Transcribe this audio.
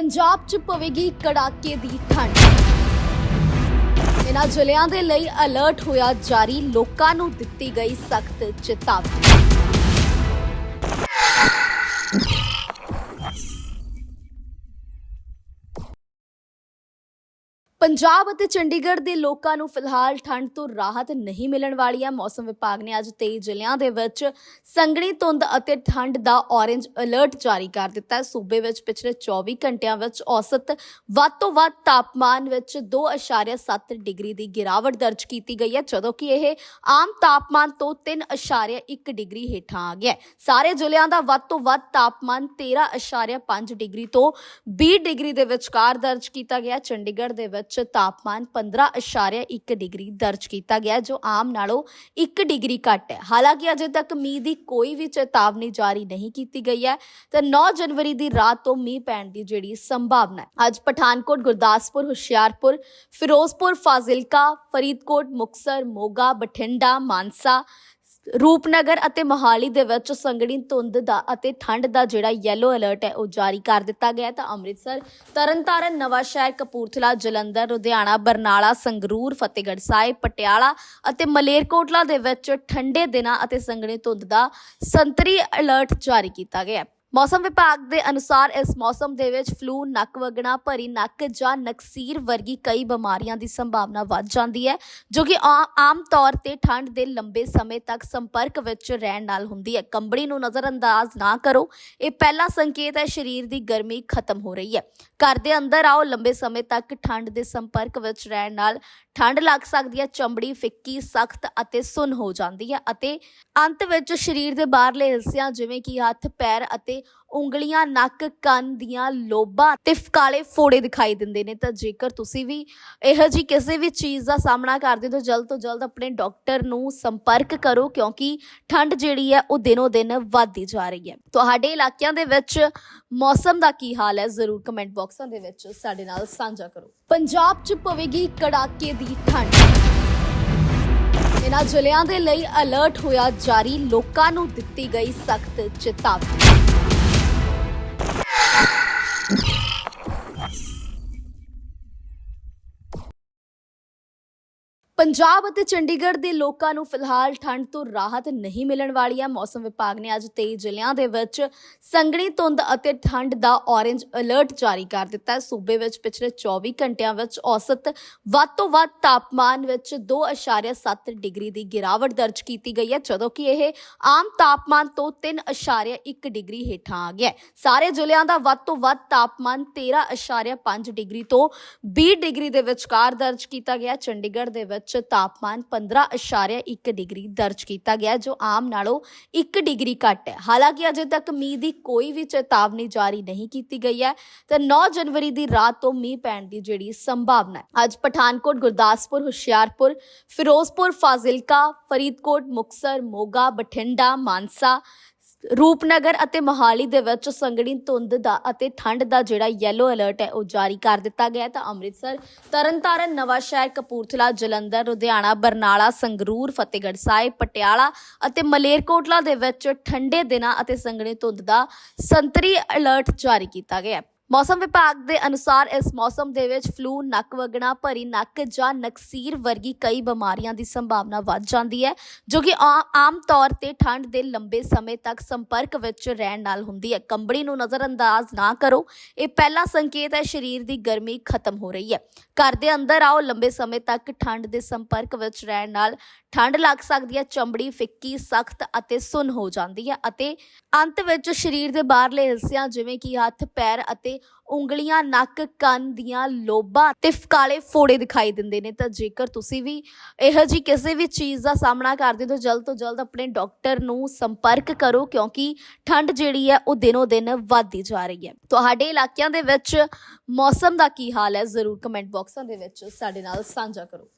ਪੰਜਾਬ 'ਚ ਪਵੇਗੀ ਕੜਾਕੇ ਦੀ ਠੰਡ। ਇਹਨਾਂ ਜ਼ਿਲ੍ਹਿਆਂ ਦੇ ਲਈ ਅਲਰਟ ਹੋਇਆ ਜਾਰੀ, ਲੋਕਾਂ ਨੂੰ ਦਿੱਤੀ ਗਈ ਸਖਤ ਚੇਤਾਵਨੀ। ਪੰਜਾਬ ਅਤੇ ਚੰਡੀਗੜ੍ਹ ਦੇ ਲੋਕਾਂ ਨੂੰ ਫਿਲਹਾਲ ਠੰਡ ਤੋਂ ਰਾਹਤ ਨਹੀਂ ਮਿਲਣ ਵਾਲੀ ਹੈ। ਮੌਸਮ ਵਿਭਾਗ ਨੇ ਅੱਜ 23 ਜ਼ਿਲ੍ਹਿਆਂ ਦੇ ਵਿੱਚ ਸੰਘਣੀ ਧੁੰਦ ਅਤੇ ਠੰਡ ਦਾ ਔਰੇਂਜ ਅਲਰਟ ਜਾਰੀ ਕਰ ਦਿੱਤਾ ਹੈ। ਸੂਬੇ ਵਿੱਚ ਪਿਛਲੇ 24 ਘੰਟਿਆਂ ਵਿੱਚ ਔਸਤ ਵੱਧ ਤੋਂ ਵੱਧ ਤਾਪਮਾਨ ਵਿੱਚ 2.7 ਡਿਗਰੀ ਦੀ ਗਿਰਾਵਟ ਦਰਜ ਕੀਤੀ ਗਈ ਹੈ, ਜਦੋਂ ਕਿ ਇਹ ਆਮ ਤਾਪਮਾਨ ਤੋਂ 3.1 ਡਿਗਰੀ ਹੇਠਾਂ ਆ ਗਿਆ ਹੈ। ਸਾਰੇ ਜ਼ਿਲ੍ਹਿਆਂ ਦਾ ਵੱਧ ਤੋਂ ਵੱਧ ਤਾਪਮਾਨ 13.5 ਡਿਗਰੀ ਤੋਂ 20 ਡਿਗਰੀ ਦੇ ਵਿਚਕਾਰ ਦਰਜ ਕੀਤਾ ਗਿਆ ਚੰਡੀਗੜ੍ਹ ਦੇ ਵਿੱਚ ਤਾਪਮਾਨ 15.1 ਡਿਗਰੀ ਦਰਜ ਕੀਤਾ ਗਿਆ, ਜੋ ਆਮ ਨਾਲੋਂ 1 ਡਿਗਰੀ ਘੱਟ ਹੈ। ਹਾਲਾਂਕਿ ਅਜੇ ਤੱਕ ਮੀਂਹ ਦੀ ਕੋਈ ਵੀ ਚੇਤਾਵਨੀ ਜਾਰੀ ਨਹੀਂ ਕੀਤੀ ਗਈ ਹੈ, ਤੇ 9 ਜਨਵਰੀ ਦੀ ਰਾਤ ਤੋਂ ਮੀਂਹ ਪੈਣ ਦੀ ਜਿਹੜੀ ਸੰਭਾਵਨਾ ਹੈ। ਅੱਜ ਪਠਾਨਕੋਟ, ਗੁਰਦਾਸਪੁਰ, ਹੁਸ਼ਿਆਰਪੁਰ, ਫਿਰੋਜ਼ਪੁਰ, ਫਾਜ਼ਿਲਕਾ, ਫਰੀਦਕੋਟ ਮੁਕਸਰ ਮੋਗਾ, ਬਠਿੰਡਾ, ਮਾਨਸਾ ਰੂਪਨਗਰ ਅਤੇ ਮੋਹਾਲੀ ਦੇ ਵਿੱਚ ਸੰਘਣੀ ਧੁੰਦ ਦਾ ਅਤੇ ਠੰਡ ਦਾ ਜਿਹੜਾ ਯੈਲੋ ਅਲਰਟ ਹੈ ਉਹ ਜਾਰੀ ਕਰ ਦਿੱਤਾ ਗਿਆ ਤਾਂ ਅੰਮ੍ਰਿਤਸਰ, ਤਰਨਤਾਰਨ, ਨਵਾਂਸ਼ਹਿਰ, ਕਪੂਰਥਲਾ, ਜਲੰਧਰ, ਲੁਧਿਆਣਾ, ਬਰਨਾਲਾ, ਸੰਗਰੂਰ, ਫਤਿਹਗੜ੍ਹ ਸਾਹਿਬ, ਪਟਿਆਲਾ ਅਤੇ ਮਲੇਰਕੋਟਲਾ ਦੇ ਵਿੱਚ ਠੰਡੇ ਦਿਨਾਂ ਅਤੇ ਸੰਘਣੀ ਧੁੰਦ ਦਾ ਸੰਤਰੀ ਅਲਰਟ ਜਾਰੀ ਕੀਤਾ ਗਿਆ ਹੈ। ਮੌਸਮ ਵਿਭਾਗ ਦੇ ਅਨੁਸਾਰ ਇਸ ਮੌਸਮ ਦੇ ਵਿੱਚ ਫਲੂ, ਨੱਕ ਵਗਣਾ, ਭਰੀ ਨੱਕ ਜਾਂ ਨਕਸੀਰ ਵਰਗੀ ਕਈ ਬਿਮਾਰੀਆਂ ਦੀ ਸੰਭਾਵਨਾ ਵੱਧ ਜਾਂਦੀ ਹੈ, ਜੋ ਕਿ ਆਮ ਤੌਰ ਤੇ ਠੰਡ ਦੇ ਲੰਬੇ ਸਮੇਂ ਤੱਕ ਸੰਪਰਕ ਵਿੱਚ ਰਹਿਣ ਨਾਲ ਹੁੰਦੀ ਹੈ। ਕੰਬੜੀ ਨੂੰ ਨਜ਼ਰਅੰਦਾਜ਼ ਨਾ ਕਰੋ। ਇਹ ਪਹਿਲਾ ਸੰਕੇਤ ਹੈ, ਸਰੀਰ ਦੀ ਗਰਮੀ ਖਤਮ ਹੋ ਰਹੀ ਹੈ। ਘਰ ਦੇ ਅੰਦਰ ਆਓ, ਲੰਬੇ ਸਮੇਂ ਤੱਕ ਠੰਡ ਦੇ ਸੰਪਰਕ ਵਿੱਚ ਰਹਿਣ ਨਾਲ ਠੰਡ ਲੱਗ ਸਕਦੀ ਹੈ, ਚਮੜੀ ਫਿੱਕੀ, ਸਖਤ ਅਤੇ ਸੁੰਨ ਹੋ ਜਾਂਦੀ ਹੈ ਅਤੇ ਅੰਤ ਵਿੱਚ ਸਰੀਰ ਦੇ ਬਾਹਰਲੇ ਹਿੱਸਿਆਂ ਜਿਵੇਂ ਕਿ ਹੱਥ, ਪੈਰ ਅਤੇ ਉਂਗਲੀਆਂ, ਨੱਕ, ਕੰਨ ਦੀਆਂ ਲੋਬਾਂ ਤੇ ਕਾਲੇ ਫੋੜੇ ਦਿਖਾਈ ਦਿੰਦੇ ਨੇ। ਤਾਂ ਜੇਕਰ ਤੁਸੀਂ ਵੀ ਇਹੋ ਜੀ ਕਿਸੇ ਵੀ ਚੀਜ਼ ਦਾ ਸਾਹਮਣਾ ਕਰਦੇ ਹੋ ਜਲਦ ਤੋਂ ਜਲਦ ਆਪਣੇ ਡਾਕਟਰ ਨੂੰ ਸੰਪਰਕ ਕਰੋ, ਕਿਉਂਕਿ ਠੰਡ ਜਿਹੜੀ ਹੈ ਉਹ ਦਿਨੋ ਦਿਨ ਵੱਧਦੀ ਜਾ ਰਹੀ ਹੈ। ਤੁਹਾਡੇ ਇਲਾਕਿਆਂ ਦੇ ਵਿੱਚ ਮੌਸਮ ਦਾ ਕੀ ਹਾਲ ਹੈ? ਜ਼ਰੂਰ ਕਮੈਂਟ ਬਾਕਸਾਂ ਦੇ ਵਿੱਚ ਸਾਡੇ ਨਾਲ ਸਾਂਝਾ ਕਰੋ। ਪੰਜਾਬ 'ਚ ਪਵੇਗੀ ਕੜਾਕੇ ਦੀ ਠੰਡ। ਇਹਨਾਂ ਜ਼ਿਲ੍ਹਿਆਂ ਦੇ ਲਈ ਅਲਰਟ ਹੋਇਆ ਜਾਰੀ ਲੋਕਾਂ ਨੂੰ ਦਿੱਤੀ ਗਈ ਸਖਤ ਚੇਤਾਵਨੀ। ਪੰਜਾਬ ਅਤੇ ਚੰਡੀਗੜ੍ਹ ਦੇ ਲੋਕਾਂ ਨੂੰ ਫਿਲਹਾਲ ਠੰਡ ਤੋਂ ਰਾਹਤ ਨਹੀਂ ਮਿਲਣ ਵਾਲੀ ਹੈ। ਮੌਸਮ ਵਿਭਾਗ ਨੇ ਅੱਜ 23 ਜ਼ਿਲ੍ਹਿਆਂ ਦੇ ਵਿੱਚ ਸੰਘਣੀ ਧੁੰਦ ਅਤੇ ਠੰਡ ਦਾ ਔਰੇਂਜ ਅਲਰਟ ਜਾਰੀ ਕਰ ਦਿੱਤਾ ਹੈ। ਸੂਬੇ ਵਿੱਚ ਪਿਛਲੇ 24 ਘੰਟਿਆਂ ਵਿੱਚ ਔਸਤ ਵੱਧ ਤੋਂ ਵੱਧ ਤਾਪਮਾਨ ਵਿੱਚ 2.7 ਡਿਗਰੀ ਦੀ ਗਿਰਾਵਟ ਦਰਜ ਕੀਤੀ ਗਈ ਹੈ, ਜਦੋਂ ਕਿ ਇਹ ਆਮ ਤਾਪਮਾਨ ਤੋਂ 3.1 ਡਿਗਰੀ ਹੇਠਾਂ ਆ ਗਿਆ ਸਾਰੇ ਜ਼ਿਲ੍ਹਿਆਂ ਦਾ ਵੱਧ ਤੋਂ ਵੱਧ ਤਾਪਮਾਨ 13.5 ਡਿਗਰੀ ਤੋਂ 20 ਡਿਗਰੀ ਦੇ ਵਿਚਕਾਰ ਦਰਜ ਕੀਤਾ ਗਿਆ ਚੰਡੀਗੜ੍ਹ ਦੇ ਵਿੱਚ ਤਾਪਮਾਨ 15.1 ਡਿਗਰੀ ਦਰਜ ਕੀਤਾ ਗਿਆ, ਜੋ ਆਮ ਨਾਲੋਂ 1 ਡਿਗਰੀ ਘੱਟ ਹੈ। ਹਾਲਾਂਕਿ ਅਜੇ ਤੱਕ ਮੀਂਹ ਦੀ ਕੋਈ ਵੀ ਚੇਤਾਵਨੀ ਜਾਰੀ ਨਹੀਂ ਕੀਤੀ ਗਈ ਹੈ ਤੇ 9 ਜਨਵਰੀ ਦੀ ਰਾਤ ਤੋਂ ਮੀਂਹ ਪੈਣ ਦੀ ਜਿਹੜੀ ਸੰਭਾਵਨਾ ਹੈ। ਅੱਜ ਪਠਾਨਕੋਟ, ਗੁਰਦਾਸਪੁਰ, ਹੁਸ਼ਿਆਰਪੁਰ, ਫਿਰੋਜ਼ਪੁਰ, ਫਾਜ਼ਿਲਕਾ, ਫਰੀਦਕੋਟ ਮੁਕਸਰ ਮੋਗਾ, ਬਠਿੰਡਾ, ਮਾਨਸਾ ਰੂਪਨਗਰ ਅਤੇ ਮੋਹਾਲੀ ਦੇ ਵਿੱਚ ਸੰਘਣੀ ਧੁੰਦ ਦਾ ਅਤੇ ਠੰਡ ਦਾ ਜਿਹੜਾ ਯੈਲੋ ਅਲਰਟ ਹੈ, ਉਹ ਜਾਰੀ ਕਰ ਦਿੱਤਾ ਗਿਆ ਤਾਂ ਅੰਮ੍ਰਿਤਸਰ, ਤਰਨਤਾਰਨ, ਨਵਾਂਸ਼ਹਿਰ, ਕਪੂਰਥਲਾ, ਜਲੰਧਰ, ਲੁਧਿਆਣਾ, ਬਰਨਾਲਾ, ਸੰਗਰੂਰ, ਫਤਿਹਗੜ੍ਹ ਸਾਹਿਬ, ਪਟਿਆਲਾ ਅਤੇ ਮਲੇਰਕੋਟਲਾ ਦੇ ਵਿੱਚ ਠੰਡੇ ਦਿਨਾਂ ਅਤੇ ਸੰਘਣੀ ਧੁੰਦ ਦਾ ਸੰਤਰੀ ਅਲਰਟ ਜਾਰੀ ਕੀਤਾ ਗਿਆ ਮੌਸਮ ਵਿਭਾਗ ਦੇ ਅਨੁਸਾਰ ਇਸ ਮੌਸਮ ਦੇ ਵਿੱਚ ਫਲੂ, ਨੱਕ ਵਗਣਾ, ਭਰੀ ਨੱਕ ਜਾਂ ਨਕਸੀਰ ਵਰਗੀ ਕਈ ਬਿਮਾਰੀਆਂ ਦੀ ਸੰਭਾਵਨਾ ਵੱਧ ਜਾਂਦੀ ਹੈ, ਜੋ ਕਿ ਆਮ ਤੌਰ ਤੇ ਠੰਡ ਦੇ ਲੰਬੇ ਸਮੇਂ ਤੱਕ ਸੰਪਰਕ ਵਿੱਚ ਰਹਿਣ ਨਾਲ ਹੁੰਦੀ ਹੈ। ਕੰਬੜੀ ਨੂੰ ਨਜ਼ਰਅੰਦਾਜ਼ ਨਾ ਕਰੋ। ਇਹ ਪਹਿਲਾ ਸੰਕੇਤ ਹੈ, ਸਰੀਰ ਦੀ ਗਰਮੀ ਖਤਮ ਹੋ ਰਹੀ ਹੈ। ਘਰ ਦੇ ਅੰਦਰ ਆਓ, ਲੰਬੇ ਸਮੇਂ ਤੱਕ ਠੰਡ ਦੇ ਸੰਪਰਕ ਵਿੱਚ ਰਹਿਣ ਨਾਲ ਠੰਡ ਲੱਗ ਸਕਦੀ ਹੈ, ਚਮੜੀ ਫਿੱਕੀ, ਸਖਤ ਅਤੇ ਸੁੰਨ ਹੋ ਜਾਂਦੀ ਹੈ ਅਤੇ ਅੰਤ ਵਿੱਚ ਸਰੀਰ ਦੇ ਬਾਹਰਲੇ ਹਿੱਸਿਆਂ ਜਿਵੇਂ ਕਿ ਹੱਥ, ਪੈਰ ਅਤੇ ਉਂਗਲੀਆਂ, ਨੱਕ, ਕੰਨ ਦੀਆਂ ਲੋਬਾਂ ਤੇ ਕਾਲੇ ਫੋੜੇ ਦਿਖਾਈ ਦਿੰਦੇ ਨੇ। ਤਾਂ ਜੇਕਰ ਤੁਸੀਂ ਵੀ ਇਹੋ ਜੀ ਕਿਸੇ ਵੀ ਚੀਜ਼ ਦਾ ਸਾਹਮਣਾ ਕਰਦੇ ਹੋ, ਤਾਂ ਜਲਦ ਤੋਂ ਜਲਦ ਆਪਣੇ ਡਾਕਟਰ ਨੂੰ ਸੰਪਰਕ ਕਰੋ, ਕਿਉਂਕਿ ਠੰਡ ਜਿਹੜੀ ਹੈ, ਉਹ ਦਿਨੋ ਦਿਨ ਵੱਧਦੀ ਜਾ ਰਹੀ ਹੈ। ਤੁਹਾਡੇ ਇਲਾਕਿਆਂ ਦੇ ਵਿੱਚ ਮੌਸਮ ਦਾ ਕੀ ਹਾਲ ਹੈ? ਜ਼ਰੂਰ ਕਮੈਂਟ ਬਾਕਸਾਂ ਦੇ ਵਿੱਚ ਸਾਡੇ ਨਾਲ ਸਾਂਝਾ ਕਰੋ।